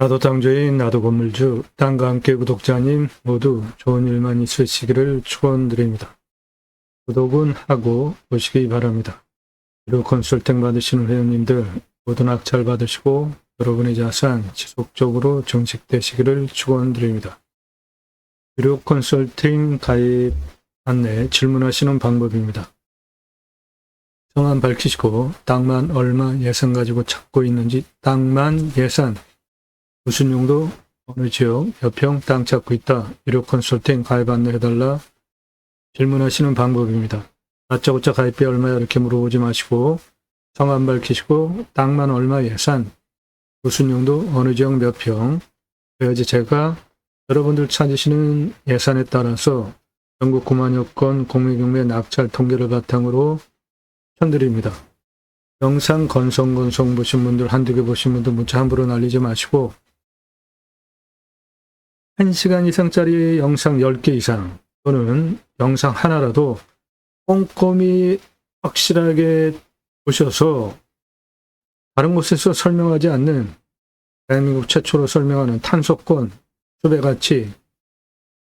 나도 땅주인 나도 건물주 땅과 함께 구독자님 모두 좋은 일만 있으시기를 축원드립니다. 구독은 하고 보시기 바랍니다. 그리고 컨설팅 받으시는 회원님들 모두 낙찰 받으시고 여러분의 자산 지속적으로 정식되시기를 축원드립니다. 그리고 컨설팅 가입 안내 질문하시는 방법입니다. 성함 밝히시고 땅만 얼마 예산 가지고 찾고 있는지 땅만 예산 무슨 용도 어느 지역 몇평땅 찾고 있다 유료 컨설팅 가입 안내해달라 질문하시는 방법입니다. 다짜고짜 가입비 얼마야 이렇게 물어보지 마시고 성함 밝히시고 땅만 얼마 예산 무슨 용도 어느 지역 몇 평 그래야지 제가 여러분들 찾으시는 예산에 따라서 전국 9만 여 건 공매경매 낙찰 통계를 바탕으로 편드립니다. 영상 건성 건성 보신 분들 한두 개 보신 분들 문자 함부로 날리지 마시고 1시간 이상짜리 영상 10개 이상 또는 영상 하나라도 꼼꼼히 확실하게 보셔서 다른 곳에서 설명하지 않는 대한민국 최초로 설명하는 탄소권, 수배가치,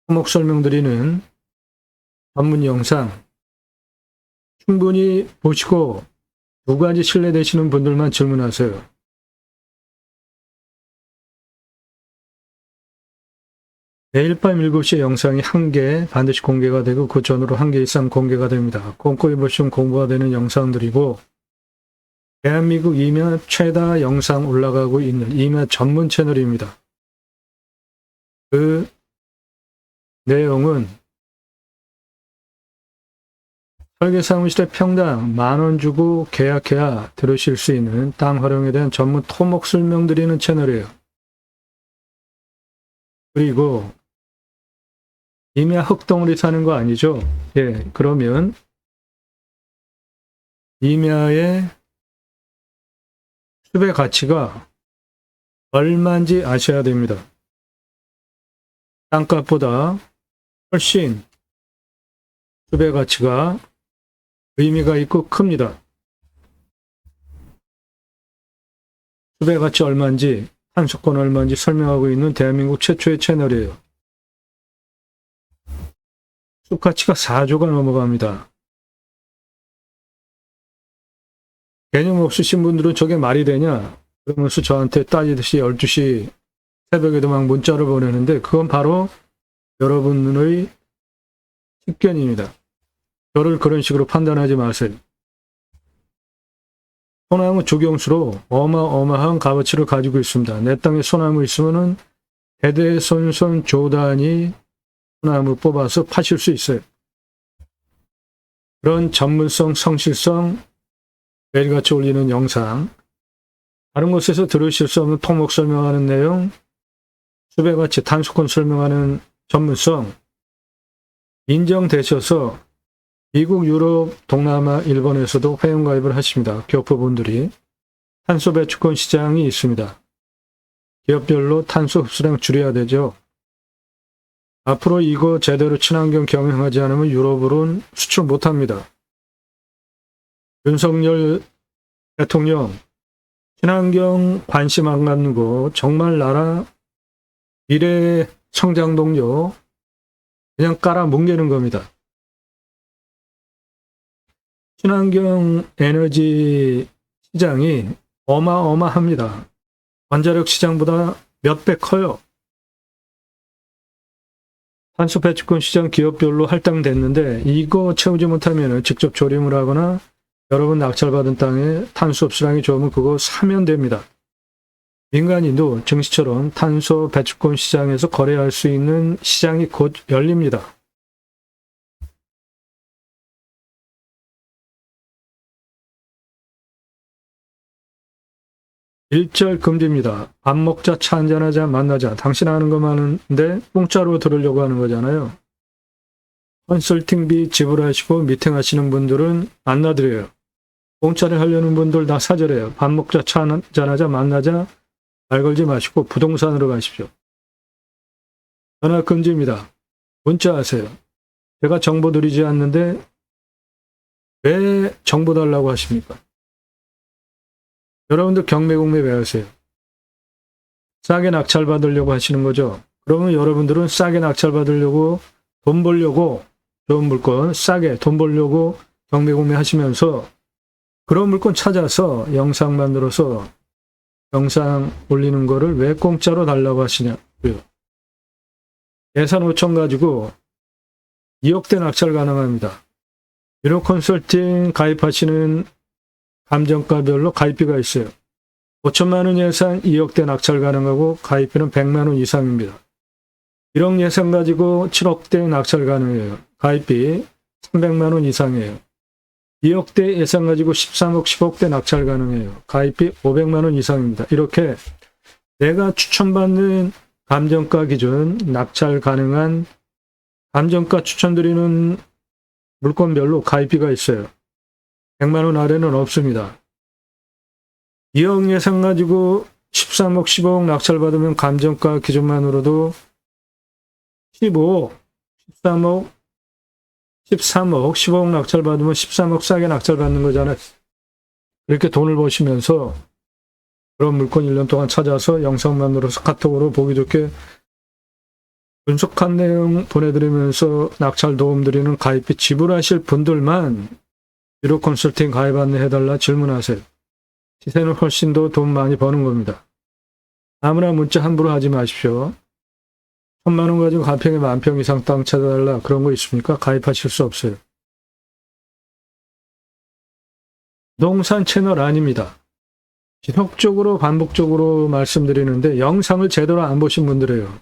항목 설명드리는 전문 영상 충분히 보시고 두 가지 신뢰되시는 분들만 질문하세요. 내일 밤 7시에 영상이 한 개 반드시 공개가 되고 그 전으로 한 개 이상 공개가 됩니다. 꼼꼼히 보시면 공부가 되는 영상들이고 대한민국 이면 최다 영상 올라가고 있는 이면 전문 채널입니다. 그 내용은 설계사무실에 평당 만 원 주고 계약해야 들으실 수 있는 땅 활용에 대한 전문 토목 설명드리는 채널이에요. 그리고 임야 흙덩어리 사는 거 아니죠? 예, 그러면 임야의 수배 가치가 얼마인지 아셔야 됩니다. 땅값보다 훨씬 수배 가치가 의미가 있고 큽니다. 수배 가치 얼마인지, 한수권 얼마인지 설명하고 있는 대한민국 최초의 채널이에요. 숲 가치가 4조가 넘어갑니다. 개념 없으신 분들은 저게 말이 되냐? 그러면서 저한테 따지듯이 12시 새벽에도 막 문자를 보내는데 그건 바로 여러분의 식견입니다. 저를 그런 식으로 판단하지 마세요. 소나무 조경수로 어마어마한 값어치를 가지고 있습니다. 내 땅에 소나무 있으면은 대대손손 조단이 소나무 뽑아서 파실 수 있어요. 그런 전문성, 성실성, 매일같이 올리는 영상, 다른 곳에서 들으실 수 없는 토목 설명하는 내용, 수배같이 단수권 설명하는 전문성, 인정되셔서 미국, 유럽, 동남아, 일본에서도 회원가입을 하십니다. 교포분들이. 탄소 배출권 시장이 있습니다. 기업별로 탄소 흡수량 줄여야 되죠. 앞으로 이거 제대로 친환경 경영하지 않으면 유럽으로는 수출 못합니다. 윤석열 대통령 친환경 관심 안 갖는 거 정말 나라 미래 성장 동력 그냥 깔아 뭉개는 겁니다. 친환경 에너지 시장이 어마어마합니다. 원자력 시장보다 몇 배 커요. 탄소 배출권 시장 기업별로 할당됐는데 이거 채우지 못하면 직접 조림을 하거나 여러분 낙찰받은 땅에 탄소 흡수량이 좋으면 그거 사면 됩니다. 민간인도 증시처럼 탄소 배출권 시장에서 거래할 수 있는 시장이 곧 열립니다. 일절 금지입니다. 밥 먹자, 차 한잔하자, 만나자. 당신 아는 거 많은데 공짜로 들으려고 하는 거잖아요. 컨설팅비 지불하시고 미팅하시는 분들은 안 놔드려요. 공짜를 하려는 분들 다 사절해요. 밥 먹자, 차 한잔하자, 만나자. 말 걸지 마시고 부동산으로 가십시오. 전화 금지입니다. 문자 하세요. 제가 정보 드리지 않는데 왜 정보 달라고 하십니까? 여러분들 경매공매 배우세요. 싸게 낙찰 받으려고 하시는 거죠. 그러면 여러분들은 싸게 낙찰 받으려고 돈 벌려고 좋은 물건 싸게 돈 벌려고 경매 구매하시면서 그런 물건 찾아서 영상 만들어서 영상 올리는 거를 왜 공짜로 달라고 하시냐고요. 예산 5천 가지고 2억대 낙찰 가능합니다. 유료 컨설팅 가입하시는 감정가별로 가입비가 있어요. 5천만 원 예산 2억대 낙찰 가능하고 가입비는 100만 원 이상입니다. 1억 예산 가지고 7억대 낙찰 가능해요. 가입비 300만 원 이상이에요. 2억대 예산 가지고 13억, 10억대 낙찰 가능해요. 가입비 500만 원 이상입니다. 이렇게 내가 추천받는 감정가 기준 낙찰 가능한 감정가 추천드리는 물건별로 가입비가 있어요. 100만 원 아래는 없습니다. 2억 예산 가지고 13억, 15억 낙찰 받으면 감정가 기준만으로도 15억, 13억, 13억, 15억 낙찰 받으면 13억 싸게 낙찰 받는 거잖아요. 이렇게 돈을 버시면서 그런 물건 1년 동안 찾아서 영상 만들어서 카톡으로 보기 좋게 분석한 내용 보내드리면서 낙찰 도움 드리는 가입비 지불하실 분들만 유료 컨설팅 가입 안내해달라 질문하세요. 시세는 훨씬 더 돈 많이 버는 겁니다. 아무나 문자 함부로 하지 마십시오. 천만 원 가지고 가평에 만 평 이상 땅 찾아달라 그런 거 있습니까? 가입하실 수 없어요. 부동산 채널 아닙니다. 지속적으로 반복적으로 말씀드리는데 영상을 제대로 안 보신 분들이에요.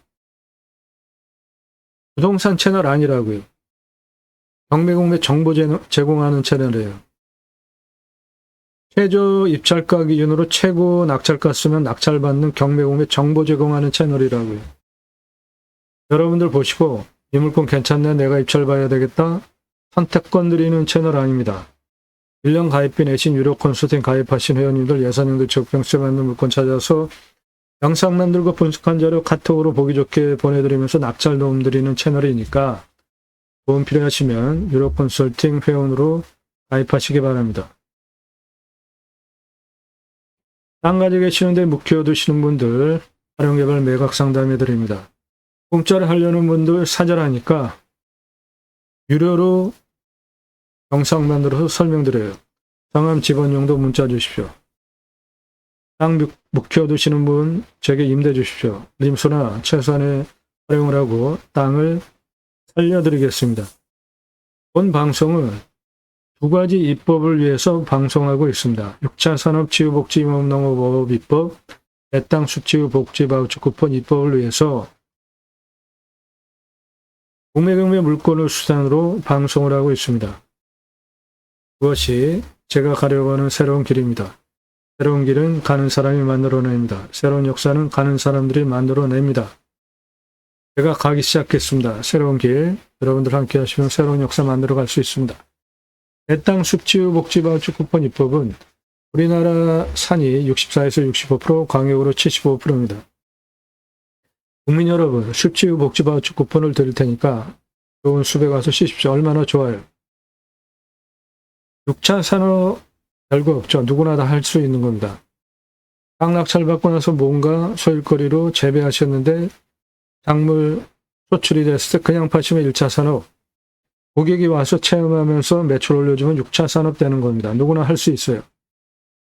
부동산 채널 아니라고요. 경매공매 정보 제- 제공하는 채널이에요. 최저 입찰가 기준으로 최고 낙찰가 쓰면 낙찰받는 경매공매 정보 제공하는 채널이라고요. 여러분들 보시고 이 물건 괜찮네 내가 입찰 봐야 되겠다 선택권 드리는 채널 아닙니다. 1년 가입비 내신 유료 컨설팅 가입하신 회원님들 예산형들 적병세 맞는 물건 찾아서 영상 만들고 분석한 자료 카톡으로 보기 좋게 보내드리면서 낙찰 도움 드리는 채널이니까 도움 필요하시면 유료 컨설팅 회원으로 가입하시기 바랍니다. 땅 가지고 계시는데 묵혀두시는 분들 활용개발 매각 상담해 드립니다. 공짜로 하려는 분들 사절하니까 유료로 영상 만들어서 설명드려요. 성함 집원용도 문자 주십시오. 땅 묵- 묵혀두시는 분 제게 임대 주십시오. 림소나 최소한의 활용을 하고 땅을 살려드리겠습니다. 본 방송은 두 가지 입법을 위해서 방송하고 있습니다. 6차 산업치유복지임업농업업 입법, 내땅 수치유 복지 바우처 쿠폰 입법을 위해서 공매경매 물건을 수단으로 방송을 하고 있습니다. 그것이 제가 가려고 하는 새로운 길입니다. 새로운 길은 가는 사람이 만들어냅니다. 새로운 역사는 가는 사람들이 만들어냅니다. 제가 가기 시작했습니다. 새로운 길. 여러분들 함께 하시면 새로운 역사 만들어 갈 수 있습니다. 내땅 숲지유 복지바우처 쿠폰 입법은 우리나라 산이 64에서 65%, 광역으로 75%입니다. 국민 여러분, 숲지유 복지바우처 쿠폰을 드릴 테니까 좋은 숲에 가서 쉬십시오. 얼마나 좋아요. 6차 산업 별거 없죠. 누구나 다 할 수 있는 겁니다. 땅 낙찰 받고 나서 뭔가 소일거리로 재배하셨는데 작물 소출이 됐을 때 그냥 파시면 1차 산업. 고객이 와서 체험하면서 매출 올려주면 6차 산업 되는 겁니다. 누구나 할 수 있어요.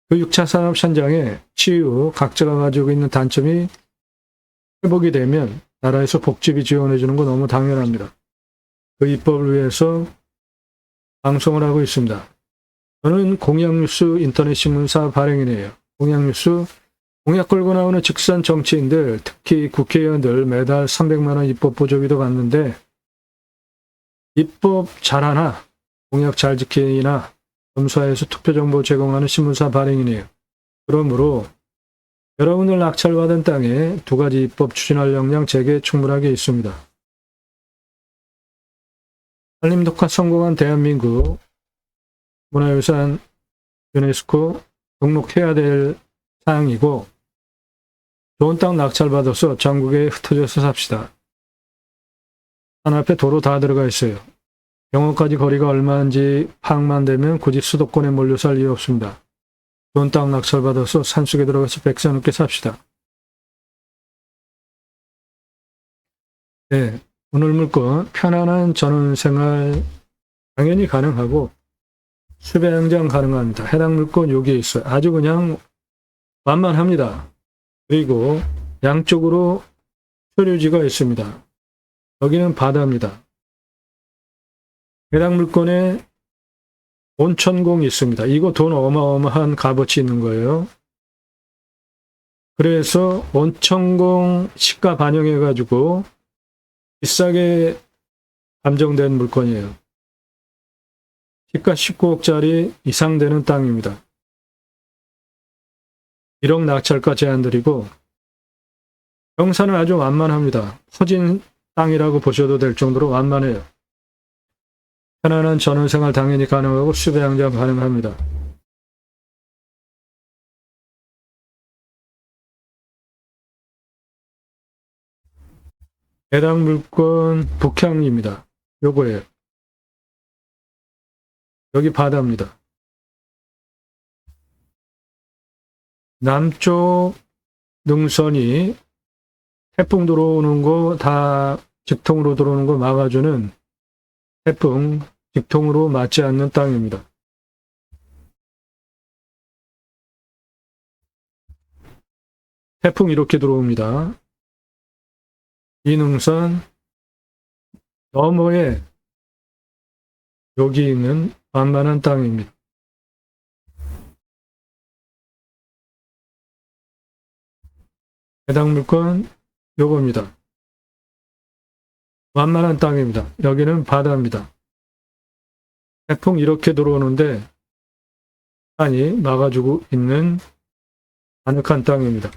그 6차 산업 현장에 치유, 각자가 가지고 있는 단점이 회복이 되면 나라에서 복지비 지원해 주는 건 너무 당연합니다. 그 입법을 위해서 방송을 하고 있습니다. 저는 공약뉴스 인터넷 신문사 발행인이에요. 공약뉴스 공약 걸고 나오는 직선 정치인들, 특히 국회의원들 매달 300만 원 입법 보조비도 받는데 입법 잘하나 공약 잘 지키나 검사에서 투표 정보 제공하는 신문사 발행인이에요. 그러므로 여러분들 낙찰받은 땅에 두 가지 입법 추진할 역량 제게 충분하게 있습니다. 산림 독화 성공한 대한민국 문화유산 유네스코 등록해야 될 사항이고 좋은 땅 낙찰받아서 전국에 흩어져서 삽시다. 산 앞에 도로 다 들어가 있어요. 병원까지 거리가 얼마인지 파악만 되면 굳이 수도권에 몰려 살 이유 없습니다. 좋은 땅 낙찰받아서 산속에 들어가서 백세 넘게 삽시다. 네, 오늘 물건 편안한 전원생활 당연히 가능하고 수배양장 가능합니다. 해당 물건 여기에 있어요. 아주 그냥 완만합니다. 그리고 양쪽으로 표류지가 있습니다. 여기는 바다입니다. 해당 물건에 온천공이 있습니다. 이거 돈 어마어마한 값어치 있는 거예요. 그래서 온천공 시가 반영해 가지고 비싸게 감정된 물건이에요. 시가 19억짜리 이상 되는 땅입니다. 1억 낙찰가 제한드리고 경사는 아주 완만합니다. 퍼진 땅이라고 보셔도 될 정도로 완만해요. 편안한 전원생활 당연히 가능하고 수배양장 가능합니다. 해당 물건 북향입니다. 요거예요. 여기 바다입니다. 남쪽 능선이 태풍 들어오는 거 다 직통으로 들어오는 거 막아주는 태풍 직통으로 맞지 않는 땅입니다. 태풍 이렇게 들어옵니다. 이 능선 너머에 여기 있는 완만한 땅입니다. 해당 물건 요겁니다. 완만한 땅입니다. 여기는 바다입니다. 태풍 이렇게 들어오는데 산이 막아주고 있는 아늑한 땅입니다.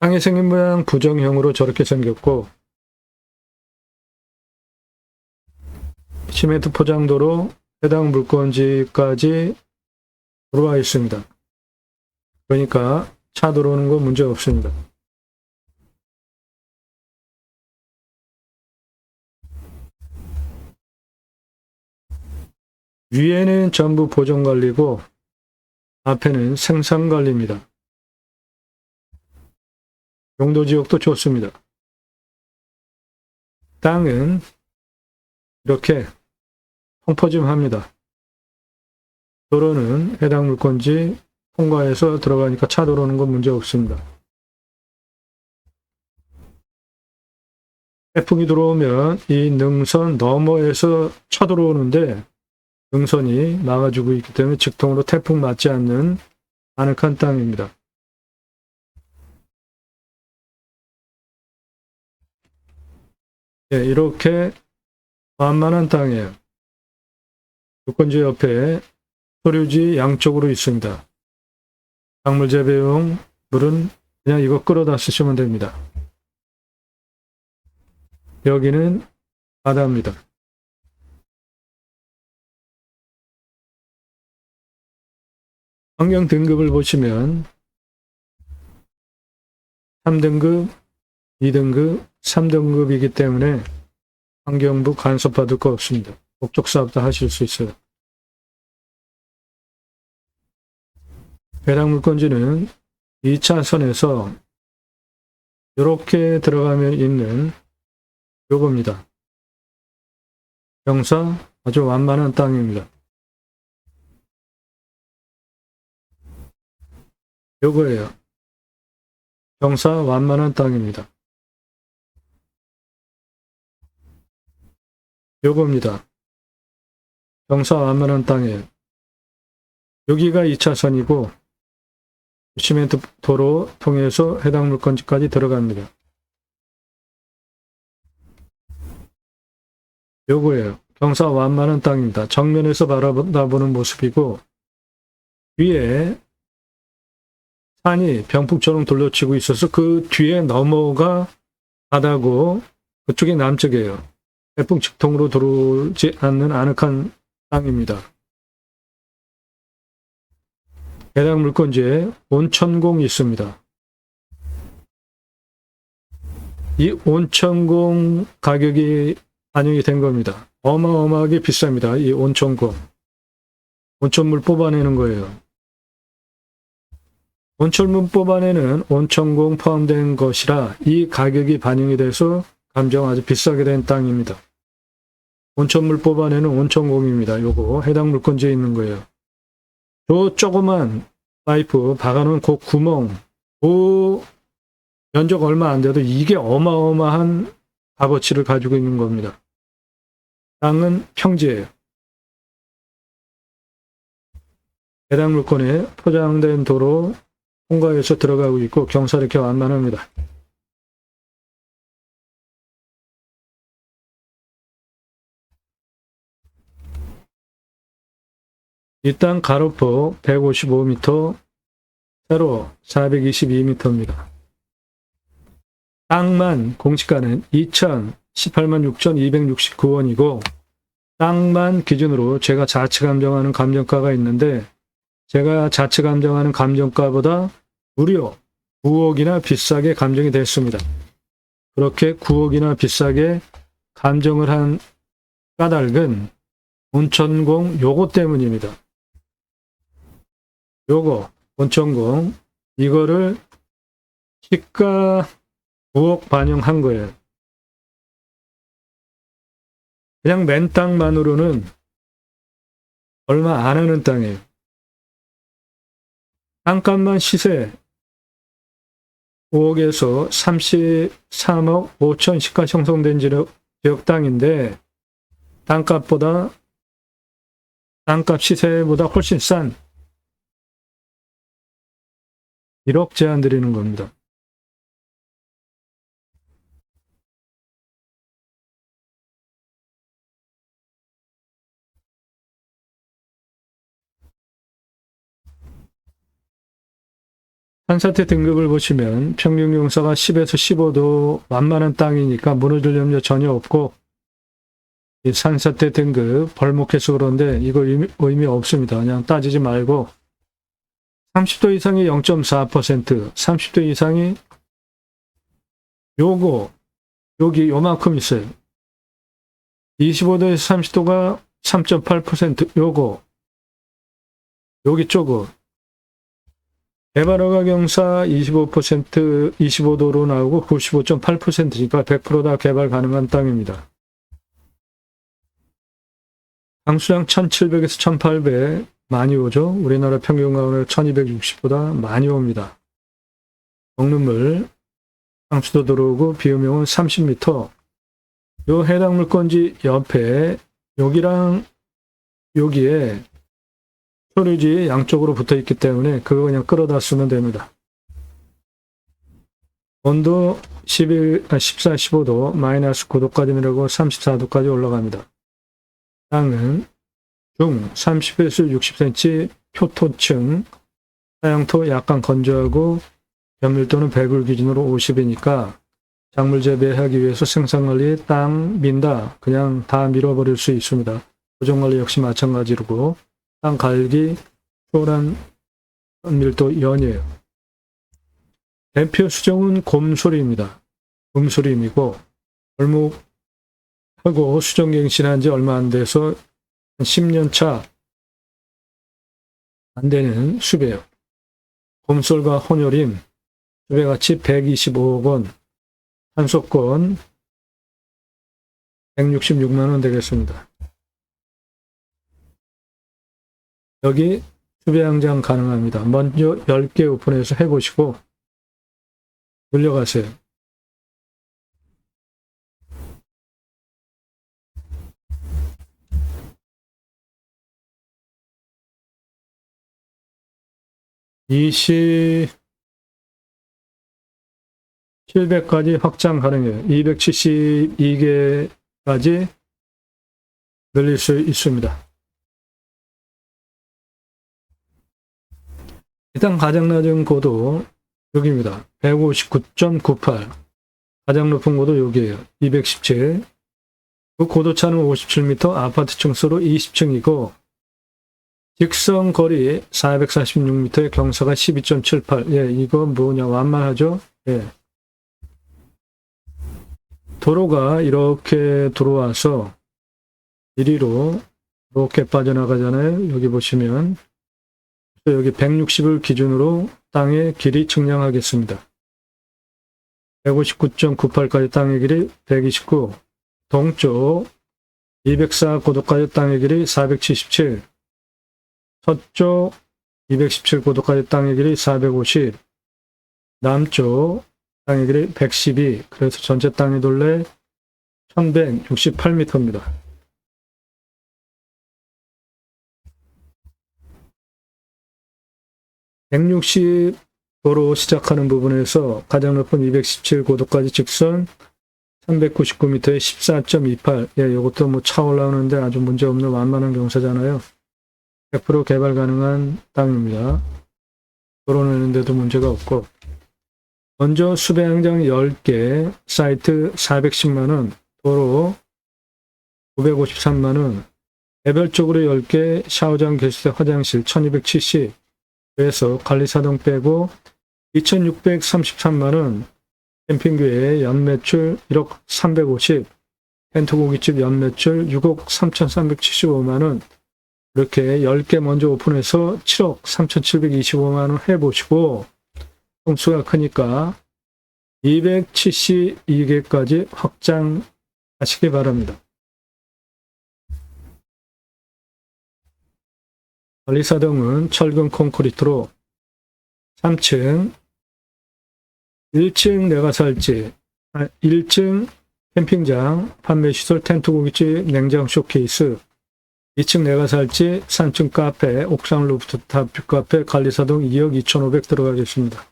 땅의 생긴 모양 부정형으로 저렇게 생겼고 시멘트 포장도로 해당 물건지까지 들어와 있습니다. 그러니까 차 들어오는 거 문제 없습니다. 위에는 전부 보존관리고 앞에는 생산관리입니다. 용도지역도 좋습니다. 땅은 이렇게 펑퍼짐합니다. 도로는 해당 물건지 통과해서 들어가니까 차 들어오는 건 문제 없습니다. 태풍이 들어오면 이 능선 너머에서 차 들어오는데 능선이 막아주고 있기 때문에 직통으로 태풍 맞지 않는 아늑한 땅입니다. 네, 이렇게 완만한 땅이에요. 유권지 옆에 소류지 양쪽으로 있습니다. 작물 재배용 물은 그냥 이거 끌어다 쓰시면 됩니다. 여기는 바다입니다. 환경 등급을 보시면 3등급, 2등급, 3등급이기 때문에 환경부 간섭 받을 거 없습니다. 목적 사업도 하실 수 있어요. 배당 물건지는 2차선에서 이렇게 들어가면 있는 요겁니다. 경사 아주 완만한 땅입니다. 요거예요. 경사 완만한 땅입니다. 요겁니다. 경사 완만한 땅이에요. 여기가 2차선이고 시멘트 도로 통해서 해당 물건지까지 들어갑니다. 요거예요. 경사 완만한 땅입니다. 정면에서 바라보는 모습이고 위에 산이 병풍처럼 돌려치고 있어서 그 뒤에 넘어가 바다고 그쪽이 남쪽이에요. 태풍 직통으로 들어오지 않는 아늑한 땅입니다. 해당 물건지에 온천공이 있습니다. 이 온천공 가격이 반영이 된 겁니다. 어마어마하게 비쌉니다. 이 온천공. 온천물 뽑아내는 거예요. 온철문법 안에는 온천공 포함된 것이라 이 가격이 반영이 돼서 감정 아주 비싸게 된 땅입니다. 온천물법 안에는 온천공입니다. 요거 해당 물건지에 있는 거예요. 요 조그만 파이프 박아놓은 그 구멍, 그 면적 얼마 안 돼도 이게 어마어마한 값어치를 가지고 있는 겁니다. 땅은 평지예요. 해당 물건에 포장된 도로 통과해서 들어가고 있고 경사를 완만합니다. 이땅 가로폭 155m, 세로 422m입니다. 땅만 공시가는 2,018만 6,269원이고 땅만 기준으로 제가 자체 감정하는 감정가가 있는데 제가 자체 감정하는 감정가보다 무려 9억이나 비싸게 감정이 됐습니다. 그렇게 9억이나 비싸게 감정을 한 까닭은 온천공 요거 때문입니다. 요거 온천공 이거를 시가 9억 반영한 거예요. 그냥 맨 땅만으로는 얼마 안 하는 땅이에요. 땅값만 시세 5억에서 33억 5천 시가 형성된 지역, 지역 땅인데 땅값보다 땅값 시세보다 훨씬 싼 1억 제한 드리는 겁니다. 산사태 등급을 보시면 평균 경사가 10에서 15도 완만한 땅이니까 무너질 염려 전혀 없고 이 산사태 등급 벌목해서 그런데 이거 의미, 의미 없습니다. 그냥 따지지 말고 30도 이상이 0.4%, 30도 이상이 요거 여기 요만큼 있어요. 25도에서 30도가 3.8% 요거 여기 쪼고 개발허가 경사 25% 25도로 나오고 95.8%니까 100%다 개발 가능한 땅입니다. 강수량 1700에서 1800 많이 오죠. 우리나라 평균 가온을 1260보다 많이 옵니다. 먹는 물 강수도 들어오고 비오명은 30m 요 해당 물건지 옆에 여기랑 여기에 소리지 양쪽으로 붙어 있기 때문에 그거 그냥 끌어다 쓰면 됩니다. 온도 11, 아, 14, 15도, 마이너스 9도까지 내려고 34도까지 올라갑니다. 땅은 중 30에서 60cm 표토층, 사양토 약간 건조하고 연밀도는 100을 기준으로 50이니까 작물 재배하기 위해서 생산관리 땅 민다. 그냥 다 밀어버릴 수 있습니다. 고정관리 역시 마찬가지로 땅 갈기, 초란 밀도 연이에요. 대표 수정은 곰소리입니다. 곰소리임이고 벌목하고 수정 갱신한 지 얼마 안 돼서 10년 차 안 되는 수배요. 곰솔과 혼혈임 수배가치 125억 원, 한소권 166만 원 되겠습니다. 여기 수배양장 가능합니다. 먼저 10개 오픈해서 해보시고 돌려가세요. 이시 700까지 확장 가능해요. 272개까지 늘릴 수 있습니다. 일단 가장 낮은 고도 여기입니다. 159.98 가장 높은 고도 여기에요. 217. 그 고도 차는 57m, 아파트 층 수로 20층이고 직선 거리 446m의 경사가 12.78. 예, 이거 뭐냐 완만하죠? 예. 도로가 이렇게 들어와서 이리로 이렇게 빠져나가잖아요. 여기 보시면 또 여기 160을 기준으로 땅의 길이 측량하겠습니다. 159.98까지 땅의 길이 129, 동쪽 204 고도까지 땅의 길이 477, 서쪽 217 고도까지 땅의 길이 450, 남쪽 땅의 길이 112, 그래서 전체 땅의 둘레 1168m입니다. (160 도로) 시작하는 부분에서 가장 높은 (217) 고도까지 직선 399m에 14.28. 예, 이것도 뭐 차 올라오는데 아주 문제없는 완만한 경사잖아요. 100% 개발 가능한 땅입니다. 도로내는데도 문제가 없고. 먼저 수배양장 10개, 사이트 410만원, 도로 953만원, 개별적으로 10개, 샤워장, 개수대, 화장실 1270, 그래서 관리사동 빼고 2633만원, 캠핑교회 연매출 1억 350, 텐트고깃집 연매출 6억 3,375만원, 이렇게 10개 먼저 오픈해서 7억 3,725만원 해보시고, 통수가 크니까 272개까지 확장하시기 바랍니다. 관리사동은 철근 콘크리트로 3층 1층 내가 살지, 1층 캠핑장, 판매시설, 텐트 고깃집, 냉장 쇼케이스, 2층 내가 살지, 3층 카페, 옥상 루프탑 뷰카페, 관리사동 2억 2,500 들어가겠습니다.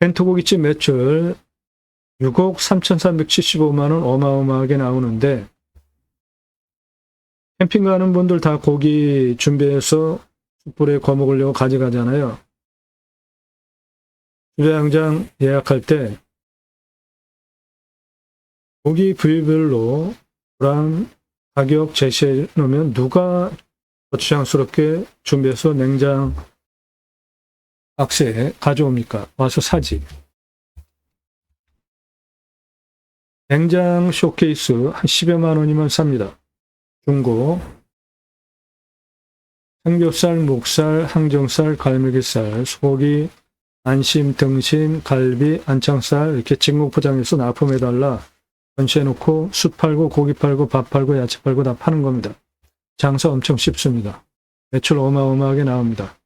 텐트 고깃집 매출 6억 3,375만원 어마어마하게 나오는데, 캠핑 가는 분들 다 고기 준비해서 숯불에 구워 먹으려고 가져가잖아요. 주차장장 예약할 때 고기 부위별로 그런 가격 제시해 놓으면 누가 거추장스럽게 준비해서 냉장 박스에 가져옵니까? 와서 사지. 냉장 쇼케이스 한 10여만 원이면 삽니다. 중고 삼겹살, 목살, 항정살, 갈매기살, 소고기, 안심, 등심, 갈비, 안창살 이렇게 진공 포장해서 납품해달라 전시해놓고 숯 팔고 고기 팔고 밥 팔고 야채 팔고 다 파는 겁니다. 장사 엄청 쉽습니다. 매출 어마어마하게 나옵니다.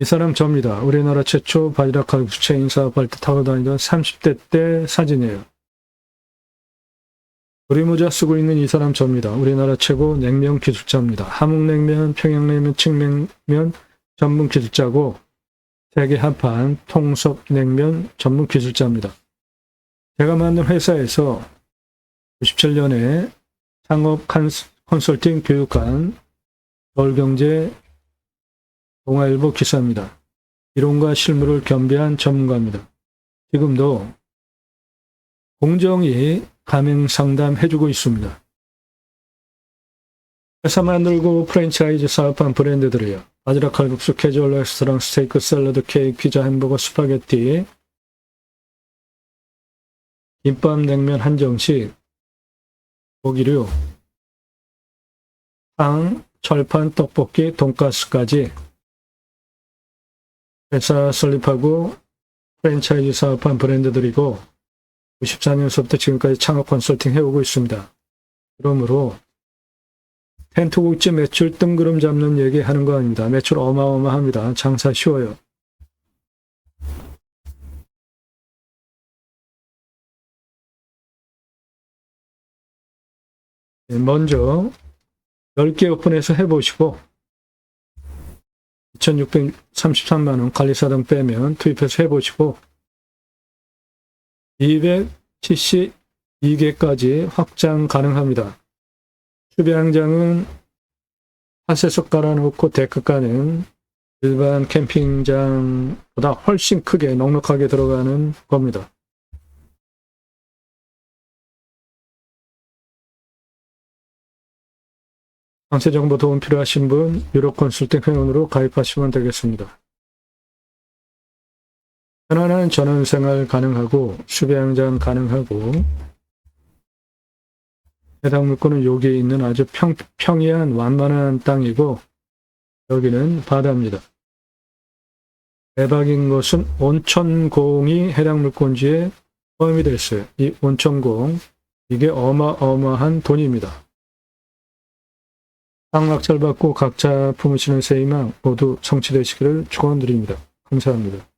이 사람 접니다. 우리나라 최초 바지락 칼국수 체인 사업할 때 타고 다니던 30대 때 사진이에요. 우리모자 쓰고 있는 이 사람 접니다. 우리나라 최고 냉면 기술자입니다. 함흥냉면, 평양냉면, 칡냉면 전문 기술자고 세계 한판 통섭냉면 전문 기술자입니다. 제가 만든 회사에서 97년에 창업 컨설팅 교육한 서울경제 동아일보 기사입니다. 이론과 실무를 겸비한 전문가입니다. 지금도 공정히 가맹 상담 해주고 있습니다. 회사 만들고 프랜차이즈 사업한 브랜드들이요. 바지락 칼국수, 캐주얼 레스토랑, 스테이크, 샐러드, 케이크, 피자, 햄버거, 스파게티, 김밥, 냉면 한정식, 고기류, 빵, 철판, 떡볶이, 돈가스까지 회사 설립하고 프랜차이즈 사업한 브랜드들이고 94년서부터 지금까지 창업 컨설팅 해오고 있습니다. 그러므로 텐트 국지 매출 뜬구름 잡는 얘기 하는 거 아닙니다. 매출 어마어마합니다. 장사 쉬워요. 먼저 10개 오픈해서 해보시고 2633만원 관리사당 빼면 투입해서 해보시고 272개까지 확장 가능합니다. 수배양장은 한세석 깔아놓고 데크 가는 일반 캠핑장보다 훨씬 크게 넉넉하게 들어가는 겁니다. 상세 정보 도움 필요하신 분 유로 컨설팅 회원으로 가입하시면 되겠습니다. 편안한 전원생활 가능하고 수배양장 가능하고 해당 물건은 여기에 있는 아주 평, 평이한 완만한 땅이고 여기는 바다입니다. 대박인 것은 온천공이 해당 물건지에 포함이 됐어요. 이 온천공 이게 어마어마한 돈입니다. 상락잘 받고 각자 품으시는 새희망 모두 성취되시기를 축원드립니다. 감사합니다.